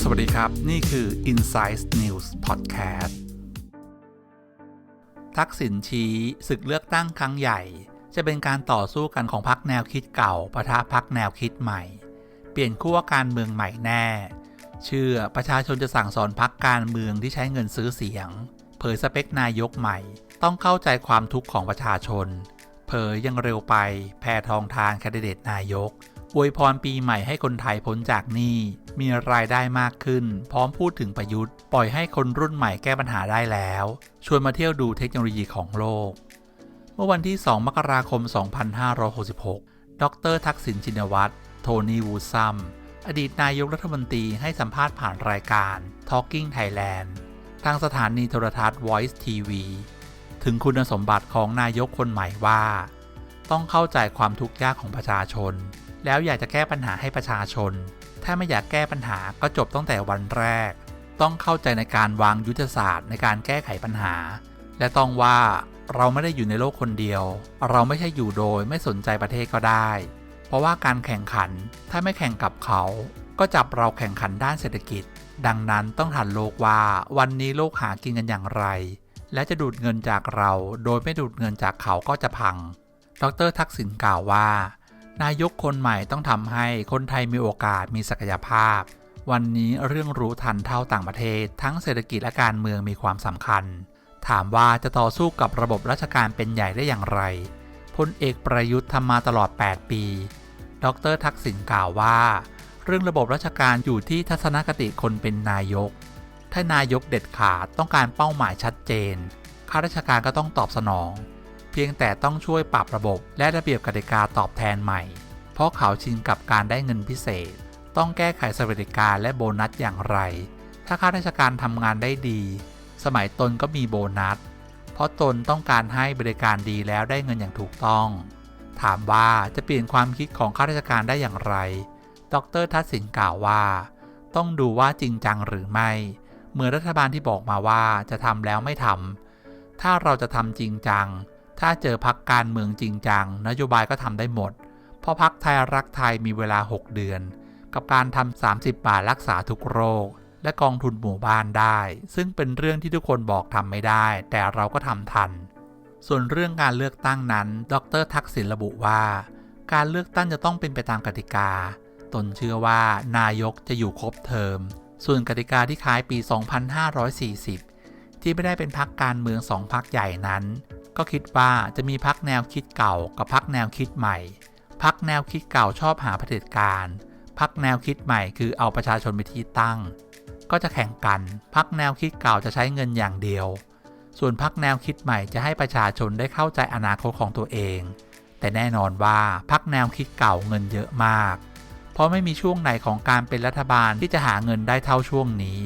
สวัสดีครับ นี่คือ Insight News Podcast ทักษิณชี้ศึกเลือกตั้งครั้งใหญ่ จะเป็นการต่อสู้กันของพรรคแนวคิดเก่าปะทะพรรคแนวคิดใหม่ เปลี่ยนขั้วการเมืองใหม่แน่ เชื่อประชาชนจะสั่งสอนพรรคการเมืองที่ใช้เงินซื้อเสียง เผยสเปคนายกใหม่ ต้องเข้าใจความทุกข์ของประชาชน เผยยังเร็วไป แพทองทานแคนดิเดตนายก อวยพรปีใหม่ให้คนไทยพ้นจากหนี้ มีรายได้มากขึ้น พร้อมพูดถึงประยุทธ์ ปล่อยให้คนรุ่นใหม่แก้ปัญหาได้แล้ว ชวนมาเที่ยวดูเทคโนโลยีของโลก เมื่อวันที่ 2 มกราคม 2566 ดร ทักษิณชินวัตร โทนี่วูซัม อดีตนายกรัฐมนตรีให้สัมภาษณ์ผ่านรายการ Talking Thailand ทางสถานีโทรทัศน์ Voice TV ถึงคุณสมบัติของนายกคนใหม่ว่า ต้องเข้าใจความทุกข์ยากของประชาชน แล้วอยากจะแก้ปัญหาให้ประชาชน ถ้าไม่อยากแก้ปัญหาก็จบตั้งแต่วันแรก ต้องเข้าใจในการวางยุทธศาสตร์ในการแก้ไขปัญหา และต้องว่าเราไม่ได้อยู่ในโลกคนเดียว เราไม่ใช่อยู่โดยไม่สนใจประเทศก็ได้ เพราะว่าการแข่งขันถ้าไม่แข่งกับเขา ก็จับเราแข่งขันด้านเศรษฐกิจ ดังนั้นต้องทันโลกว่าวันนี้โลกหากินกันอย่างไร และจะดูดเงินจากเรา โดยไม่ดูดเงินจากเขาก็จะพัง ดรทักษิณกล่าวว่า นายกคนใหม่ต้องทำให้คนไทยมีโอกาสมีศักยภาพ วันนี้เรื่องรู้ทันเท่าต่างประเทศ ทั้งเศรษฐกิจและการเมืองมีความสำคัญ ถามว่าจะต่อสู้กับระบบราชการเป็นใหญ่ได้อย่างไรพลเอกประยุทธ์ทำมาตลอด 8 ปี ดรทักษิณกล่าวว่า เรื่องระบบราชการอยู่ที่ทัศนคติคนเป็นนายก ถ้านายกเด็ดขาดต้องการเป้าหมายชัดเจน ข้าราชการก็ต้องตอบสนอง เพียงแต่ต้องช่วยปรับระบบและระเบียบกติกาตอบแทนใหม่ เพราะเขาชินกับการได้เงินพิเศษ ต้องแก้ไขสวัสดิการและโบนัสอย่างไร ถ้าข้าราชการทำงานได้ดี สมัยตนก็มีโบนัส เพราะตนต้องการให้บริการดีแล้วได้เงินอย่างถูกต้อง ถามว่าจะเปลี่ยนความคิดของข้าราชการได้อย่างไร ดรทัศสินกล่าวว่า ต้องดูว่าจริงจังหรือไม่ เมื่อรัฐบาลที่บอกมาว่าจะทำแล้วไม่ทำถ้าเราจะทำจริงจัง ถ้าเจอพักการเมืองจริงจัง นโยบายก็ทำได้หมด เพราะพักไทยรักไทยมีเวลา 6 เดือน กับการทำ30 บาทรักษาทุกโรค และกองทุนหมู่บ้านได้ ซึ่งเป็นเรื่องที่ทุกคนบอกทำไม่ได้ แต่เราก็ทำทัน ส่วนเรื่องการเลือกตั้งนั้น ดรทักษิณระบุว่า การเลือกตั้งจะต้องเป็นไปตามกติกา ตนเชื่อว่านายกจะอยู่ครบเทอม ส่วนกติกาที่คล้ายปี 2540 ที่ไม่ได้เป็นพักการเมืองสองพักใหญ่นั้น ก็คิดว่าจะมีพักแนวคิดเก่ากับพักแนวคิดใหม่ พักแนวคิดเก่าชอบหาเผด็จการพักแนวคิดใหม่คือเอาประชาชนไปที่ตั้ง ก็จะแข่งกัน พักแนวคิดเก่าจะใช้เงินอย่างเดียว ส่วนพักแนวคิดใหม่จะให้ประชาชนได้เข้าใจอนาคตของตัวเอง แต่แน่นอนว่าพักแนวคิดเก่าเงินเยอะมาก เพราะไม่มีช่วงไหนของการเป็นรัฐบาลที่จะหาเงินได้เท่าช่วงนี้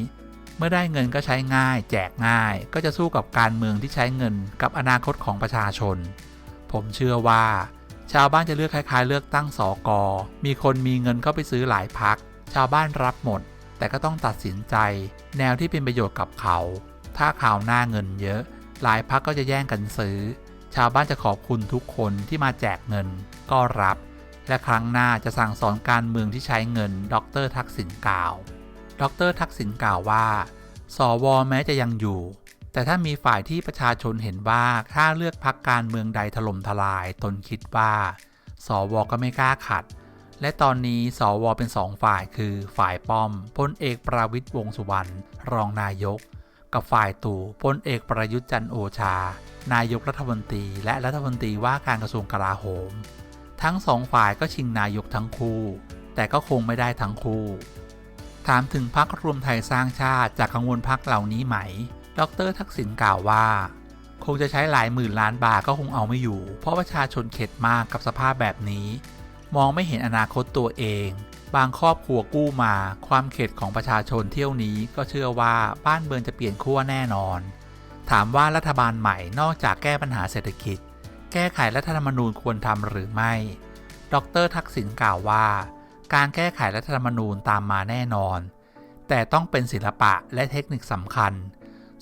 เมื่อได้เงินก็ใช้ง่าย แจกง่าย ก็จะสู้กับการเมืองที่ใช้เงินกับอนาคตของประชาชน ผมเชื่อว่า ชาวบ้านจะเลือกคล้าย ๆ เลือกตั้งสอกอมีคนมีเงินเข้าไปซื้อหลายพัก ชาวบ้านรับหมด แต่ก็ต้องตัดสินใจ แนวที่เป็นประโยชน์กับเขา ถ้าข่าวหน้าเงินเยอะ หลายพักก็จะแย่งกันซื้อ ชาวบ้านจะขอบคุณทุกคนที่มาแจกเงิน ก็รับ และครั้งหน้าจะสั่งสอนการเมืองที่ใช้เงิน ดรทักษิณกล่าว ดรทักษิณกล่าวว่า สวแม้จะยังอยู่ แต่ถ้ามีฝ่ายที่ประชาชนเห็นว่าถ้าเลือกพักการเมืองใดถล่มทลาย ตนคิดว่า สวก็ไม่กล้าขัด และตอนนี้สวเป็นสองฝ่ายคือ ฝ่ายป้อมพลเอกประวิตยวงสุวรรณรองนายก กับฝ่ายตู่พลเอกประยุทธ์จันโอชา นายกรัฐมนตรี และรัฐมนตรีว่าการกระทรวงกลาโหม ทั้งสองฝ่ายก็ชิงนายกทั้งคู่ แต่ก็คงไม่ได้ทั้งคู่ ถามถึงพักรวมไทยสร้างชาติจากกังวลพักเหล่านี้ไหม ดรทักษิณกล่าวว่า คงจะใช้หลายหมื่นล้านบาทก็คงเอาไม่อยู่ เพราะประชาชนเข็ดมากกับสภาพแบบนี้ มองไม่เห็นอนาคตตัวเอง บางครอบครัวกู้มา ความเข็ดของประชาชนเที่ยวนี้ก็เชื่อว่าบ้านเมืองจะเปลี่ยนขั้วแน่นอน ถามว่ารัฐบาลใหม่นอกจากแก้ปัญหาเศรษฐกิจ แก้ไขรัฐธรรมนูญควรทำหรือไม่ ดรทักษิณกล่าวว่า การแก้ไขรัฐธรรมนูญตามมาแน่นอน แต่ต้องเป็นศิลปะและเทคนิคสำคัญ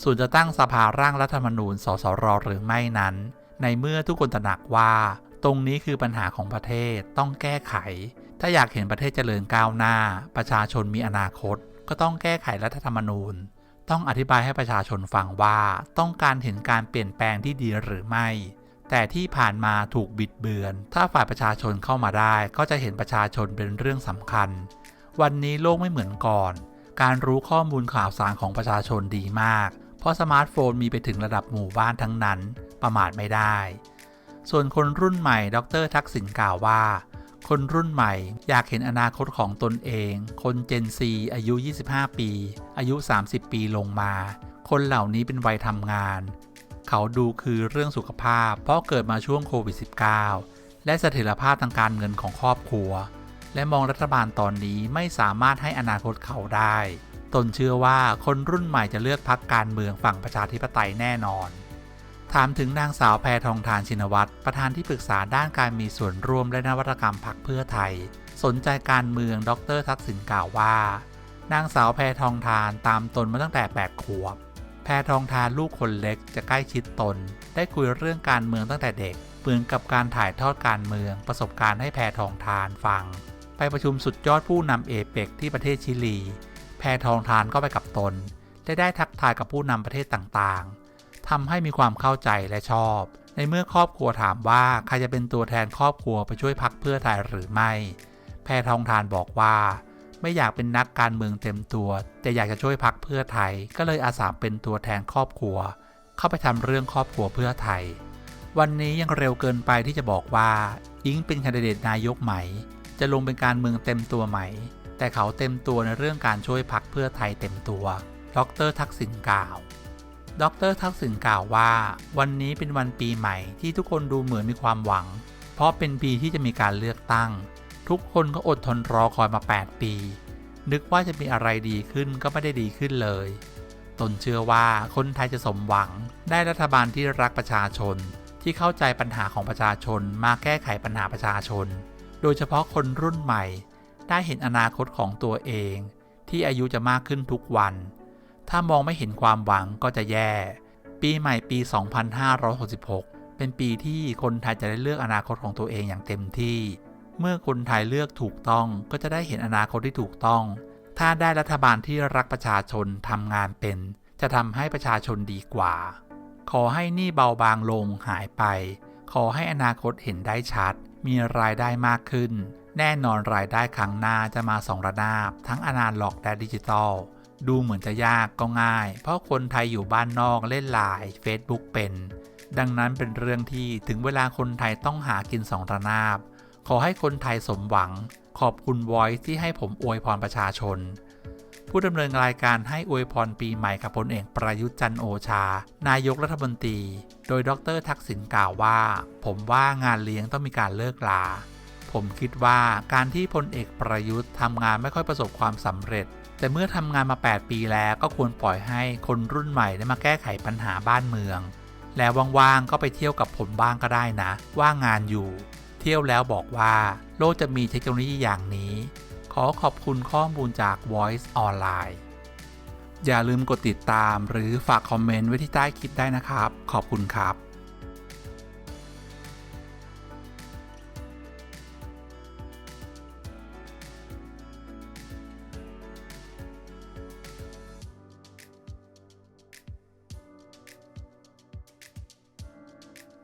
ส่วนจะตั้งสภาร่างรัฐธรรมนูญ สสรหรือไม่นั้น ในเมื่อทุกคนตระหนักว่า ตรงนี้คือปัญหาของประเทศต้องแก้ไข ถ้าอยากเห็นประเทศเจริญก้าวหน้า ประชาชนมีอนาคต ก็ต้องแก้ไขรัฐธรรมนูญ ต้องอธิบายให้ประชาชนฟังว่าต้องการเห็นการเปลี่ยนแปลงที่ดีหรือไม่ แต่ที่ผ่านมาถูกบิดเบือน ถ้าฝ่ายประชาชนเข้ามาได้ ก็จะเห็นประชาชนเป็นเรื่องสำคัญ วันนี้โลกไม่เหมือนก่อน การรู้ข้อมูลข่าวสารของประชาชนดีมาก เพราะสมาร์ทโฟนมีไปถึงระดับหมู่บ้านทั้งนั้น ประมาทไม่ได้ ส่วนคนรุ่นใหม่ ดร ทักษิณกล่าวว่า คนรุ่นใหม่อยากเห็นอนาคตของตนเอง คนเจนซีอายุ 25 ปี อายุ 30 ปีลงมา คนเหล่านี้เป็นวัยทำงาน เขาดูคือเรื่องสุขภาพ เพราะเกิดมาช่วงโควิด -19 และเสถียรภาพทางการเงินของครอบครัว และมองรัฐบาลตอนนี้ไม่สามารถให้อนาคตเขาได้ ตนเชื่อว่าคนรุ่นใหม่จะเลือกพักการเมืองฝั่งประชาธิปไตยแน่นอน ถามถึงนางสาวแพทองทานชินวัตรประธานที่ปรึกษาด้านการมีส่วนร่วมและนวัตกรรมพรรคเพื่อไทย สนใจการเมืองดรทักษิณกล่าวว่านางสาวแพทองทานตามตนมาตั้งแต่ 8 ขวบ แพทองทานลูกคนเล็กจะใกล้ชิดตน ได้คุยเรื่องการเมืองตั้งแต่เด็กเหมือนกับการถ่ายทอดการเมือง ประสบการณ์ให้แพทองทานฟัง ไปประชุมสุดยอดผู้นำเอเปกที่ประเทศชิลี แพทองทานก็ไปกับตน ได้ได้ทักทายกับผู้นำประเทศต่างๆทำให้มีความเข้าใจและชอบ ในเมื่อครอบครัวถามว่าใครจะเป็นตัวแทนครอบครัวไปช่วยพักเพื่อไทยหรือไม่ แพทองทานบอกว่า ไม่อยากเป็นนักการเมืองเต็มตัว แต่อยากจะช่วยพักเพื่อไทย ก็เลยอาสาเป็นตัวแทนครอบครัว เข้าไปทำเรื่องครอบครัวเพื่อไทย วันนี้ยังเร็วเกินไปที่จะบอกว่าอิงเป็นคนดิเดตนายกใหม่ จะลงเป็นการเมืองเต็มตัวใหม่ แต่เขาเต็มตัวในเรื่องการช่วยพักเพื่อไทยเต็มตัว ดรทักษิณกล่าวดรทักษิณกล่าวว่า วันนี้เป็นวันปีใหม่ที่ทุกคนดูเหมือนมีความหวัง เพราะเป็นปีที่จะมีการเลือกตั้ง ทุกคนก็อดทนรอคอยมา 8 ปี นึกว่าจะมีอะไรดีขึ้นก็ไม่ได้ดีขึ้นเลย ตนเชื่อว่าคนไทยจะสมหวัง ได้รัฐบาลที่รักประชาชน ที่เข้าใจปัญหาของประชาชนมาแก้ไขปัญหาประชาชน โดยเฉพาะคนรุ่นใหม่ ได้เห็นอนาคตของตัวเอง ที่อายุจะมากขึ้นทุกวัน ถ้ามองไม่เห็นความหวังก็จะแย่ ปีใหม่ปี 2566 เป็นปีที่คนไทยจะได้เลือกอนาคตของตัวเองอย่างเต็มที่ เมื่อคนไทยเลือกถูกต้องก็จะได้เห็นอนาคตที่ถูกต้อง ถ้าได้รัฐบาลที่รักประชาชนทำงานเป็น จะทำให้ประชาชนดีกว่า ขอให้หนี้เบาบางลงหายไป ขอให้อนาคตเห็นได้ชัด มีรายได้มากขึ้น แน่นอนรายได้ครั้งหน้าจะมาสองระนาบ ทั้งอนาล็อกและดิจิตอลดูเหมือนจะยากก็ง่าย เพราะคนไทยอยู่บ้านนอกเล่นไลน์ Facebook เป็น ดังนั้นเป็นเรื่องที่ถึงเวลาคนไทยต้องหากินสองระนาบ ขอให้คนไทยสมหวัง ขอบคุณ Voice ที่ให้ผมอวยพรประชาชน ผู้ดำเนินรายการให้อวยพรปีใหม่กับพลเอกประยุทธ์จันโอชา นายกรัฐมนตรี โดยดรทักษิณกล่าวว่า ผมว่างานเลี้ยงต้องมีการเลิกลา ผมคิดว่าการที่พลเอกประยุทธ์ทำงานไม่ค่อยประสบความสำเร็จ แต่เมื่อทำงานมา 8 ปีแล้วก็ควรปล่อยให้คนรุ่นใหม่ได้มาแก้ไขปัญหาบ้านเมือง แล้วว่างๆก็ไปเที่ยวกับผมบ้างก็ได้นะ ว่างงานอยู่ ที่ยวแล้วบอกว่า โลกจะมีเทคโนโลยีอย่างนี้ ขอขอบคุณข้อมูลจาก Voice Online อย่าลืมกดติดตามหรือฝากคอมเมนต์ไว้ที่ใต้คลิปได้นะครับ ขอบคุณครับ